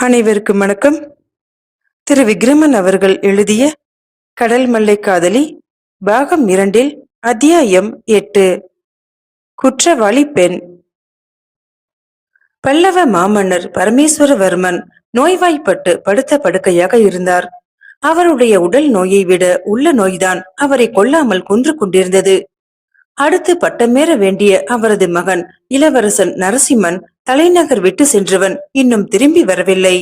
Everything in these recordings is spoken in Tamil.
அனைவருக்கும் வணக்கம். திரு விக்ரமன் அவர்கள் எழுதிய கடல் மல்லை காதலி பாகம் இரண்டில் அத்தியாயம் எட்டு. குற்றவாளி பெண். பல்லவ மாமன்னர் பரமேஸ்வரவர்மன் நோய்வாய்ப்பட்டு படுத்த படுக்கையாக இருந்தார். அவருடைய உடல் நோயை விட உள்ள நோய்தான் அவரை கொல்லாமல் கொன்று கொண்டிருந்தது. அடுத்து பட்டமேற வேண்டிய அவரது மகன் இளவரசன் நரசிம்மன் தலைநகர் விட்டு சென்றவன் இன்னும் திரும்பி வரவில்லை.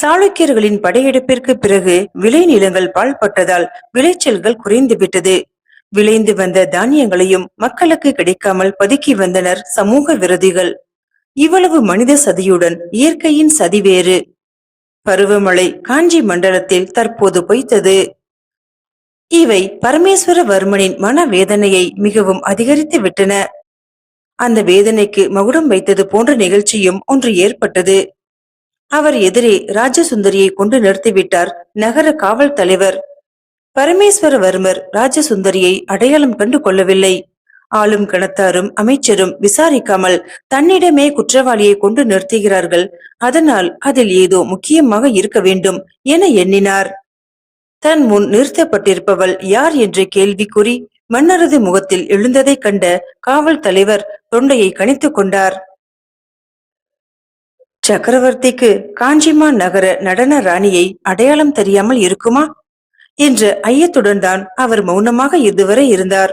சாளுக்கியர்களின் படையெடுப்பிற்கு பிறகு விளைநிலங்கள் பாழ்பட்டதால் விளைச்சல்கள் குறைந்து விட்டது. விளைந்து வந்த தானியங்களையும் மக்களுக்கு கிடைக்காமல் பதுக்கி வந்தனர் சமூக விரோதிகள். இவ்வளவு மனித சதியுடன் இயற்கையின் சதி வேறு. பருவமழை காஞ்சி மண்டலத்தில் தற்போது பொய்த்தது. இவை பரமேஸ்வரவர்மனின் மனவேதனையை மிகவும் அதிகரித்து விட்டன அந்த வேதனைக்கு மகுடம் வைத்தது போன்ற நிகழ்ச்சியும் ஒன்று ஏற்பட்டது. அவர் எதிரே ராஜசுந்தரியை கொண்டு நிறுத்திவிட்டார் நகர காவல் தலைவர். பரமேஸ்வரவர்மர் ராஜசுந்தரியை அடையாளம் கண்டு கொள்ளவில்லை. ஆளும் கணத்தாரும் அமைச்சரும் விசாரிக்காமல் தன்னிடமே குற்றவாளியை கொண்டு நிறுத்துகிறார்கள். அதனால் அதில் ஏதோ முக்கியமாக இருக்க வேண்டும் என எண்ணினார். தன் முன் நிறுத்தப்பட்டிருப்பவள் யார் என்ற கேள்விக்குறி மன்னரது முகத்தில் எழுந்ததைக் கண்ட காவல் தலைவர் தொண்டையை கணித்துக் கொண்டார். சக்கரவர்த்திக்கு காஞ்சிமா நகர நடன ராணியை அடையாளம் தெரியாமல் இருக்குமா? என்ற ஐயத்துடன் தான் அவர் மௌனமாக இதுவரை இருந்தார்.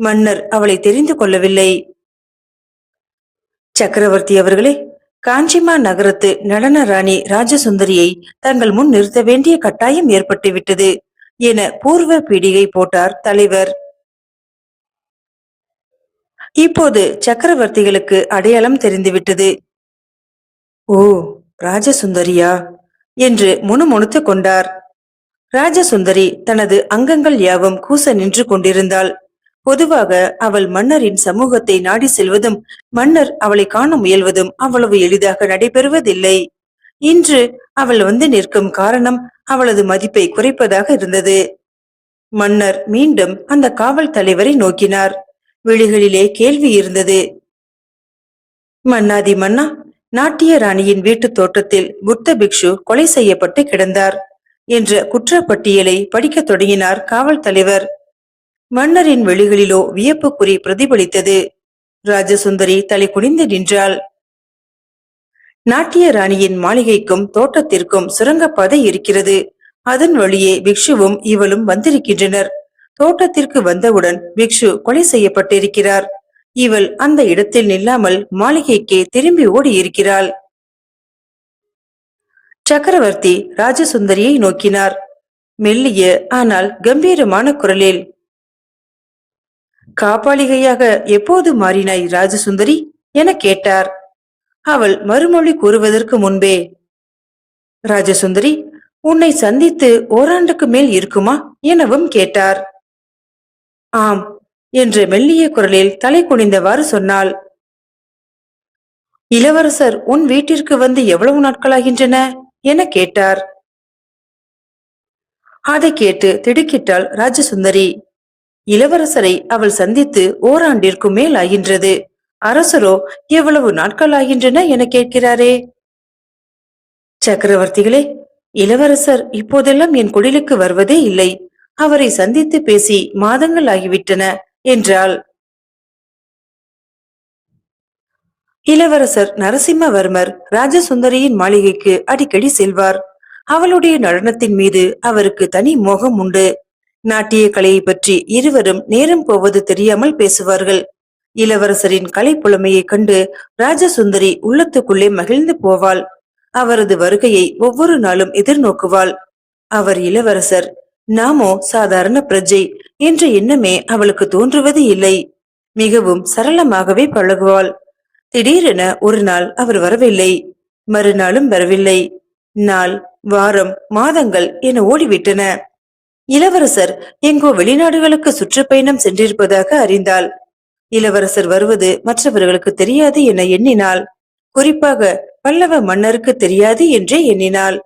மன்னர் அவளை தெரிந்து கொள்ளவில்லை. சக்கரவர்த்தி அவர்களே காஞ்சிமா நகரத்து நடன ராணி ராஜசுந்தரியை தங்கள் முன் நிறுத்த வேண்டிய கட்டாயம் ஏற்பட்டுவிட்டது என பூர்வ பீடிகை போட்டார் தலைவர். இப்போது சக்கரவர்த்திகளுக்கு அடையாளம் தெரிந்துவிட்டது. ஓ ராஜசுந்தரியா? என்று முணுமுணுத்துக் கொண்டார். ராஜசுந்தரி தனது அங்கங்கள் யாவும் கூச நின்று கொண்டிருந்தாள். பொதுவாக அவள் மன்னரின் சமூகத்தை நாடி செல்வதும் மன்னர் அவளை காண முயல்வதும் அவ்வளவு எளிதாக நடைபெறுவதில்லை. இன்று அவள் வந்து நிற்கும் காரணம் அவளது மதிப்பை குறைப்பதாக இருந்தது. மன்னர் மீண்டும் அந்த காவல் தலைவரை நோக்கினார். விழிகளிலே கேள்வி இருந்தது. மன்னாதி மன்னா நாட்டிய ராணியின் வீட்டு தோட்டத்தில் புத்த பிக்ஷு கொலை செய்யப்பட்டு கிடந்தார் என்ற குற்றப்பட்டியலை படிக்கத் தொடங்கினார் காவல் தலைவர். மன்னரின் வெளிகளிலோ வியப்புக்குறி பிரதிபலித்தது. ராஜசுந்தரி தலை குனிந்து நின்றாள். நாட்டிய ராணியின் மாளிகைக்கும் தோட்டத்திற்கும் சுரங்கப்பாதை இருக்கிறது. அதன் வழியே பிக்ஷுவும் இவளும் வந்திருக்கின்றனர். தோட்டத்திற்கு வந்தவுடன் பிக்ஷு கொலை செய்யப்பட்டிருக்கிறார். இவள் அந்த இடத்தில் நில்லாமல் மாளிகைக்கே திரும்பி ஓடி இருக்கிறாள் சக்கரவர்த்தி ராஜசுந்தரியை நோக்கினார். மெல்லிய ஆனால் கம்பீரமான குரலில் காப்பாளிகையாக எப்போது மாறினாய் ராஜசுந்தரி? என கேட்டார். அவள் மறுமொழி கூறுவதற்கு முன்பே ராஜசுந்தரி உன்னை சந்தித்து ஓராண்டுக்கு மேல் இருக்குமா? எனவும் கேட்டார். ஆம் என்று மெல்லிய குரலில் தலை குனிந்தவாறு சொன்னாள். இளவரசர் உன் வீட்டிற்கு வந்து எவ்வளவு நாட்களாகின்றன? என கேட்டார். அதை கேட்டு திடுக்கிட்டாள் ராஜசுந்தரி. இளவரசரை அவள் சந்தித்து ஓராண்டிற்கு மேல் ஆகின்றது அரசரோ எவ்வளவு நாட்கள் ஆகின்றன என கேட்கிறாரே? சக்கரவர்த்திகளே இளவரசர் இப்போதெல்லாம் என் குடிலுக்கு வருவதே இல்லை. அவரை சந்தித்து பேசி மாதங்கள் ஆகிவிட்டன என்றாள். இளவரசர் நரசிம்மவர்மர் ராஜசுந்தரியின் மாளிகைக்கு அடிக்கடி செல்வார். அவளுடைய நடனத்தின் மீது அவருக்கு தனி மோகம் உண்டு நாட்டிய கலையை பற்றி இருவரும் நேரம் போவது தெரியாமல் பேசுவார்கள். இளவரசரின் கலை புலமையைக் கண்டு ராஜசுந்தரி உள்ளத்துக்குள்ளே மகிழ்ந்து போவாள். அவரது வருகையை ஒவ்வொரு நாளும் எதிர்நோக்குவாள். அவர் இளவரசர் நாமோ சாதாரண பிரஜை என்ற எண்ணமே அவளுக்கு தோன்றுவது இல்லை. மிகவும் சரளமாகவே பழகுவாள். திடீரென ஒரு நாள் அவர் வரவில்லை. மறுநாளும் வரவில்லை. நாள் வாரம் மாதங்கள் என ஓடிவிட்டன. இளவரசர் எங்கோ வெளிநாடுகளுக்கு சுற்றுப்பயணம் சென்றிருப்பதாக அறிந்தாள். இளவரசர் வருவது மற்றவர்களுக்கு தெரியாது என எண்ணினாள். குறிப்பாக பல்லவ மன்னருக்கு தெரியாது என்றே எண்ணினாள்.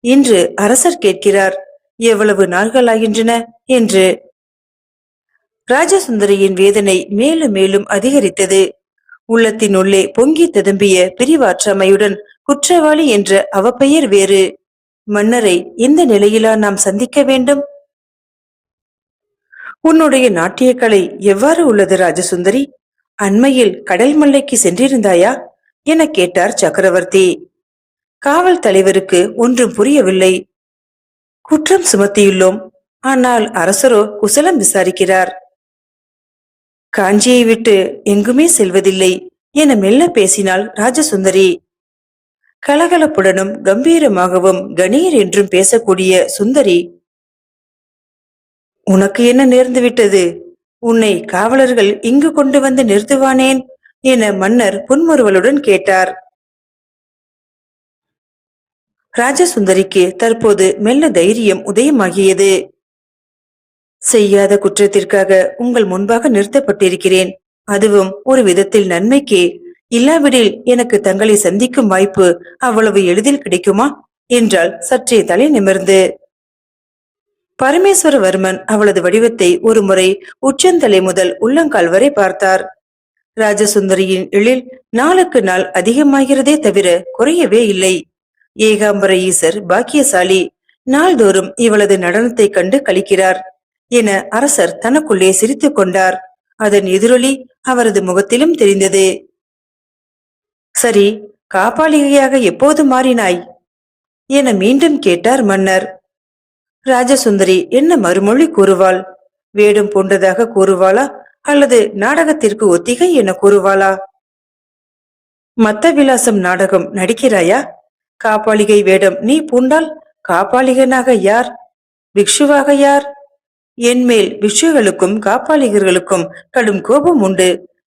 இன்று அரசர் கேட்கிறார் எவ்வளவு நாள்களாகின்றன? என்று. ராஜசுந்தரியின் வேதனை மேலும் மேலும் அதிகரித்தது. உள்ளத்தின் உள்ளே பொங்கி ததும்பிய பிரிவாற்றமையுடன் குற்றவாளி என்ற அவப்பெயர் வேறு. மன்னரை எந்த நிலையிலா நாம் சந்திக்க வேண்டும்? உன்னுடைய நாட்டியக்கலை எவ்வாறு உள்ளது ராஜசுந்தரி? அண்மையில் கடல் மல்லைக்கு சென்றிருந்தாயா? என கேட்டார் சக்கரவர்த்தி. காவல் தலைவருக்கு ஒன்றும் புரியவில்லை. குற்றம் சுமத்தியுள்ளோம். ஆனால் அரசரோ குசலம் விசாரிக்கிறார். காஞ்சியை விட்டு எங்குமே செல்வதில்லை என மெல்ல பேசினாள் ராஜசுந்தரி. கலகலப்புடனும் கம்பீரமாகவும் கணீர் என்றும் பேசக்கூடிய சுந்தரி உனக்கு என்ன நேர்ந்து விட்டது? உன்னை காவலர்கள் இங்கு கொண்டு வந்து நிறுத்துவானேன்? என மன்னர் புன்முறுவலுடன் கேட்டார். ராஜசுந்தரிக்கு தற்போது மெல்ல தைரியம் உதயமாகியது. செய்யாத குற்றத்திற்காக உங்கள் முன்பாக நிறுத்தப்பட்டிருக்கிறேன். அதுவும் ஒரு விதத்தில் நன்மைக்கே. இல்லாவிடில் எனக்கு தங்களை சந்திக்கும் வாய்ப்பு அவ்வளவு எளிதில் கிடைக்குமா? என்றால் சற்றே தலை நிமிர்ந்து. பரமேஸ்வரவர்மன் அவளது வடிவத்தை ஒருமுறை உச்சந்தலை முதல் உள்ளங்கால் வரை பார்த்தார். ராஜசுந்தரியின் எழில் நாளுக்கு நாள் அதிகமாகிறதே தவிர குறையவே இல்லை. ஏகாம்பர ஈசர் பாக்கியசாலி நாள்தோறும் இவளது நடனத்தை கண்டு கழிக்கிறார் என அரசர் தனக்குள்ளே சிரித்துக் கொண்டார். அதன் எதிரொலி அவரது முகத்திலும் தெரிந்தது. சரி காப்பாளிகையாக எப்போது மாறினாய்? என மீண்டும் கேட்டார் மன்னர். ராஜசுந்தரி என்ன மறுமொழி கூறுவாள்? வேடம் பூண்டதாக கூறுவாளா? அல்லது நாடகத்திற்கு ஒத்திகை என கூறுவாளா? மத்த விலாசம் நாடகம் நடிக்கிறாயா? காப்பாளிகை வேடம் நீ பூண்டால் காப்பாளிகனாக யார்? பிக்ஷுவாக யார்? என்மேல் பிக்ஷுகளுக்கும் காப்பாளிகர்களுக்கும் கடும் கோபம் உண்டு.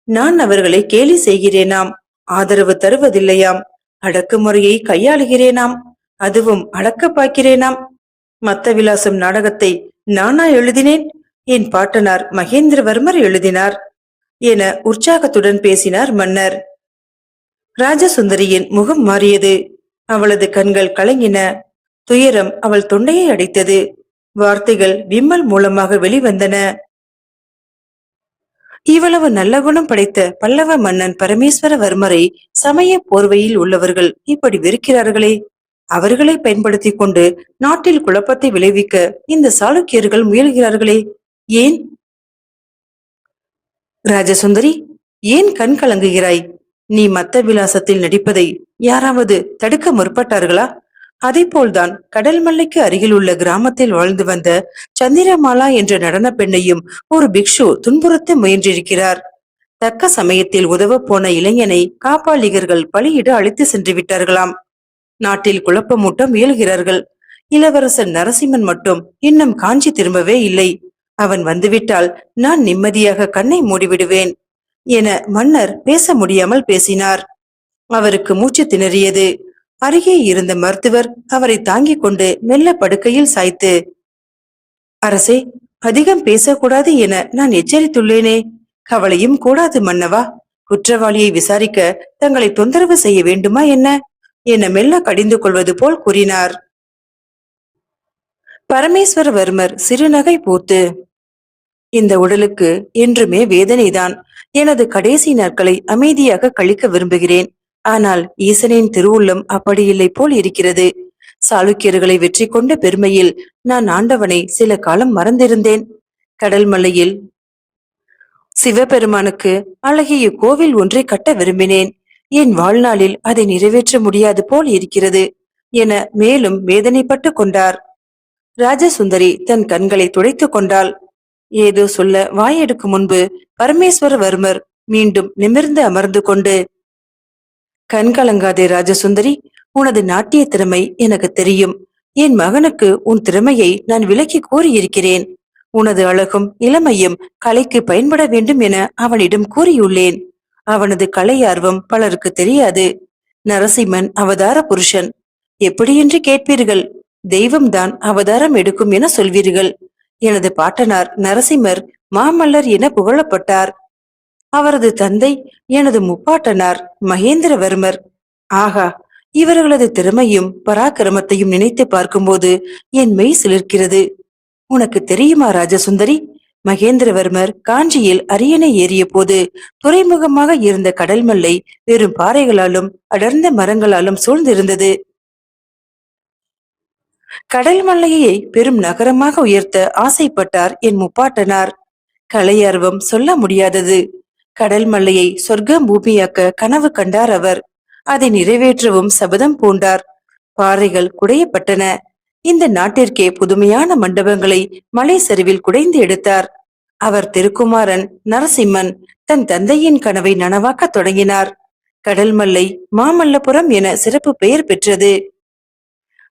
நான் அவர்களை கேலி செய்கிறேனாம். ஆதரவு தருவதில்லையாம். அடக்குமுறையை கையாளுகிறேனாம். அதுவும் அளக்க பார்க்கிறேனாம். மத்த விலாசம் நாடகத்தை நானா எழுதினேன்? என் பாட்டனார் மகேந்திரவர்மர் எழுதினார் என உற்சாகத்துடன் பேசினார் மன்னர். ராஜசுந்தரியின் முகம் மாறியது. அவளது கண்கள் கலங்கின. துயரம் அவள் தொண்டையை அடைத்தது. வார்த்தைகள் விம்மல் மூலமாக வெளிவந்தன. இவ்வளவு நல்ல குணம் படைத்த பல்லவ மன்னன் பரமேஸ்வரவர்மரை சமய போர்வையில் உள்ளவர்கள் இப்படி வெறுக்கிறார்களே? அவர்களை பயன்படுத்திக் கொண்டு நாட்டில் குழப்பத்தை விளைவிக்க இந்த சாளுக்கியர்கள் முயல்கிறார்களே? ஏன்? ராஜசுந்தரி ஏன் கண் கலங்குகிறாய்? நீ மத்த விலாசத்தில் நடிப்பதை யாராவது தடுக்க முற்பட்டார்களா? போல்தான் கடல் மல்லைக்கு அருகில் உள்ள கிராமத்தில் வாழ்ந்து வந்த சந்திரமாலா என்ற நடன பெண்ணையும் ஒரு பிக்ஷு துன்புறுத்த முயன்றிருக்கிறார். தக்க சமயத்தில் உதவ போன இளைஞனை காப்பாளிகர்கள் பலியிட அழைத்து சென்று விட்டார்களாம். நாட்டில் குழப்பமூட்டம் முயல்கிறார்கள். இளவரசர் நரசிம்மன் மட்டும் இன்னும் காஞ்சி திரும்பவே இல்லை. அவன் வந்துவிட்டால் நான் நிம்மதியாக கண்ணை மூடிவிடுவேன் என மன்னர் பேச முடியாமல் பேசினார். அவருக்கு மூச்சு திணறியது. அருகே இருந்த மருத்துவர் அவரை தாங்கிக் கொண்டு மெல்ல படுக்கையில் சாய்த்து அரசே அதிகம் பேசக்கூடாது என நான் எச்சரித்துள்ளேனே. கவலையும் கூடாது மன்னவா. குற்றவாளியை விசாரிக்க தங்களை தொந்தரவு செய்ய வேண்டுமா என்ன? என மெல்ல கடிந்து கொள்வது போல் கூறினார். பரமேஸ்வரவர்மர் சிறுநகை பூத்து இந்த உடலுக்கு என்றுமே வேதனைதான். எனது கடைசி நாட்களை அமைதியாக கழிக்க விரும்புகிறேன். ஆனால் ஈசனின் திருவுள்ளம் அப்படி இல்லை போல் இருக்கிறது. சாளுக்கியர்களை வெற்றி கொண்ட பெருமையில் நான் ஆண்டவனை சில காலம் மறந்திருந்தேன். கடல் மலையில் சிவபெருமானுக்கு அழகிய கோவில் ஒன்றை கட்ட விரும்பினேன். என் வாழ்நாளில் அதை நிறைவேற்ற முடியாது போல் இருக்கிறது என மேலும் வேதனைப்பட்டு கொண்டார். ராஜசுந்தரி தன் கண்களை துடைத்துக் கொண்டாள். ஏதோ சொல்ல வாயெடுக்கும் முன்பு பரமேஸ்வரவர்மர் மீண்டும் நிமிர்ந்து அமர்ந்து கொண்டு கண் கலங்காதே ராஜசுந்தரி உனது நாட்டிய திறமை எனக்கு தெரியும். என் மகனுக்கு உன் திறமையை நான் விலக்கி கூறியிருக்கிறேன். உனது அழகும் இளமையும் கலைக்கு பயன்பட வேண்டும் என அவனிடம் கூறியுள்ளேன். அவனது கலை ஆர்வம் பலருக்கு தெரியாது. நரசிம்மன் அவதார புருஷன். எப்படியென்று கேட்பீர்கள்? தெய்வம்தான் அவதாரம் எடுக்கும் என சொல்வீர்கள். எனது பாட்டனார் நரசிம்மர் மாமல்லர் என புகழப்பட்டார். அவரது தந்தை எனது முப்பாட்டனார் மகேந்திரவர்மர். ஆகா இவர்களது திறமையும் பராக்கிரமத்தையும் நினைத்து பார்க்கும்போது என் மெய் சிலிர்க்கிறது. உனக்கு தெரியுமா ராஜசுந்தரி? மகேந்திரவர்மர் காஞ்சியில் அரியணை ஏறிய போது துறைமுகமாக இருந்த கடல் மல்லை வெறும் பாறைகளாலும் அடர்ந்த மரங்களாலும் சூழ்ந்திருந்தது. கடல் மல்லையை பெரும் நகரமாக உயர்த்த ஆசைப்பட்டார் என் முப்பாட்டனார். கலையார்வம் சொல்ல முடியாதது. கடல் மல்லையை சொர்க்கம் பூமியாக்க கனவு கண்டார் அவர். அதை நிறைவேற்றவும் சபதம் பூண்டார். பாறைகள் குடையப்பட்டன. இந்த நாட்டிற்கே புதுமையான மண்டபங்களை மலை சரிவில் குடைந்து எடுத்தார். அவர் திருக்குமாரன் நரசிம்மன் தன் தந்தையின் கனவை நனவாக்கத் தொடங்கினார். கடல் மல்லை மாமல்லபுரம் என சிறப்பு பெயர் பெற்றது.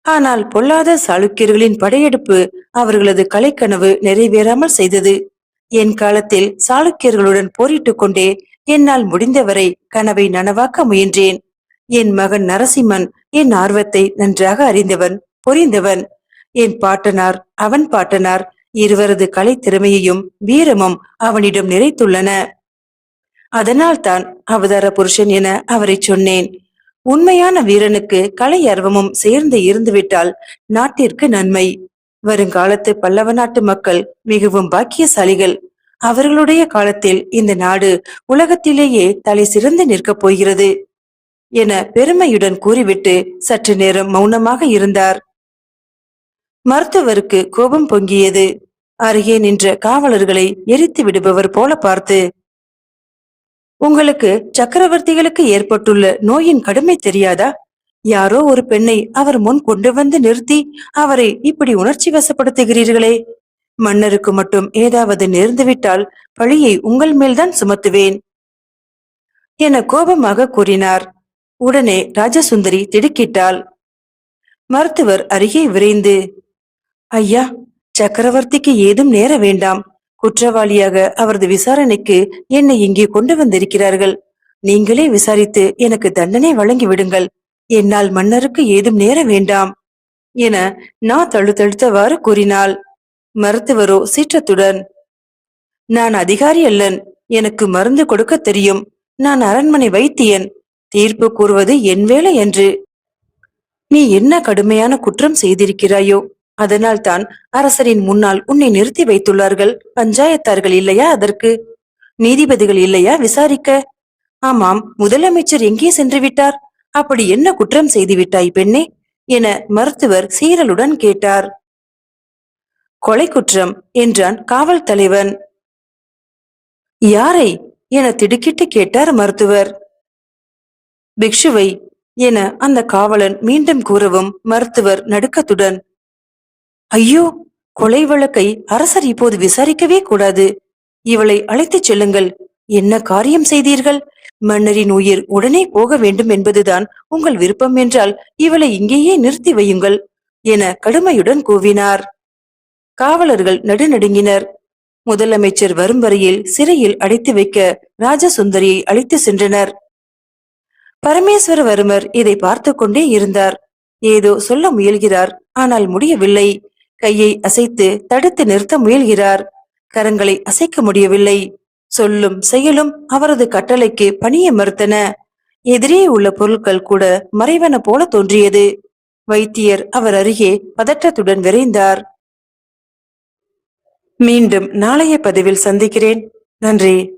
ஆனால் பொல்லாத சாளுக்கியர்களின் படையெடுப்பு அவர்களது கலைக்கனவு நிறைவேறாமல் செய்தது. என் காலத்தில் சாளுக்கியர்களுடன் போரிட்டுக் கொண்டே என்னால் முடிந்தவரை கனவை நனவாக்க முயன்றேன். என் மகன் நரசிம்மன் என் ஆர்வத்தை நன்றாக அறிந்தவன் புரிந்தவன் என் பாட்டனார் அவன் பாட்டனார் இருவரது கலை திறமையையும் வீரமும் அவனிடம் நிறைத்துள்ளன. அதனால்தான் அவதார புருஷன் என அவரை சொன்னேன். உண்மையான வீரனுக்கு கலை ஆர்வமும் சேர்ந்து இருந்துவிட்டால் நாட்டிற்கு நன்மை. வருங்காலத்து பல்லவ நாட்டு மக்கள் மிகவும் பாக்கியசாலிகள். அவர்களுடைய காலத்தில் இந்த நாடு உலகத்திலேயே தலை சிறந்து நிற்கப் போகிறது என பெருமையுடன் கூறிவிட்டு சற்று நேரம் மௌனமாக இருந்தார். மருத்துவருக்கு கோபம் பொங்கியது. அருகே நின்ற காவலர்களை எரித்து விடுபவர் போல பார்த்து உங்களுக்கு சக்கரவர்த்திகளுக்கு ஏற்பட்டுள்ள நோயின் கடுமை தெரியாதா? யாரோ ஒரு பெண்ணை அவர் முன் கொண்டு வந்து நிறுத்தி அவரை இப்படி உணர்ச்சி வசப்படுத்துகிறீர்களே. மன்னருக்கு மட்டும் ஏதாவது நேர்ந்துவிட்டால் பழியை உங்கள் மேல்தான் சுமத்துவேன். என கோபமாக கூறினார். உடனே ராஜசுந்தரி திடுக்கிட்டாள். மருத்துவர் அருகே விரைந்து ஐயா சக்கரவர்த்திக்கு ஏதும் நேர வேண்டாம். குற்றவாளியாக அவரது விசாரணைக்கு என்னை இங்கே கொண்டு வந்திருக்கிறார்கள். நீங்களே விசாரித்து எனக்கு தண்டனை வழங்கி விடுங்கள். என்னால் மன்னருக்கு ஏதும் நேர வேண்டாம். என நான் தழுத்தழுத்தவாறு கூறினாள். மருத்துவரோ சீற்றத்துடன். நான் அதிகாரி அல்லன். எனக்கு மருந்து கொடுக்க தெரியும். நான் அரண்மனை வைத்தியன். தீர்ப்பு கூறுவது என் வேலை என்று. நீ என்ன கடுமையான குற்றம் செய்திருக்கிறாயோ? அதனால் தான் அரசரின் முன்னால் உன்னை நிறுத்தி வைத்துள்ளார்கள். பஞ்சாயத்தார்கள் இல்லையா அதற்கு? நீதிபதிகள் இல்லையா விசாரிக்க? ஆமாம் முதலமைச்சர் எங்கே சென்று விட்டார்? அப்படி என்ன குற்றம் செய்து விட்டாய் பெண்ணே? என மருத்துவர் சீரலுடன் கேட்டார். கொலை குற்றம் என்றான் காவல் தலைவன். யாரை? என திடுக்கிட்டு கேட்டார் மருத்துவர். பிக்ஷுவை என அந்த காவலன் மீண்டும் கூறவும் மருத்துவர் நடுக்கத்துடன் ஐயோ கொலை வழக்கை அரசர் இப்போது விசாரிக்கவே கூடாது. இவளை அழைத்துச் செல்லுங்கள். என்ன காரியம் செய்தீர்கள்? மன்னரின் உயிர் உடனே போக வேண்டும் என்பதுதான் உங்கள் விருப்பம் என்றால் இவளை இங்கேயே நிறுத்தி வையுங்கள் என கடுமையுடன் கூவினார். காவலர்கள் நடுநடுங்கினர். முதலமைச்சர் வரும் வரையில் சிறையில் அடைத்து வைக்க ராஜசுந்தரியை அழைத்து சென்றனர். பரமேஸ்வரவர்மர் இதை பார்த்து கொண்டே இருந்தார். ஏதோ சொல்ல முயல்கிறார் ஆனால் முடியவில்லை. கையை அசைத்து தடுத்து நிறுத்த முயல்கிறார். கரங்களை அசைக்க முடியவில்லை. சொல்லும் செயலும் அவரது கட்டளைக்கு பணிய மறுத்தன. எதிரே உள்ள பொருட்கள் கூட மறைவன போல தோன்றியது. வைத்தியர் அவர் அருகே பதற்றத்துடன் விரைந்தார். மீண்டும் நாளைய பதிவில் சந்திக்கிறேன். நன்றி.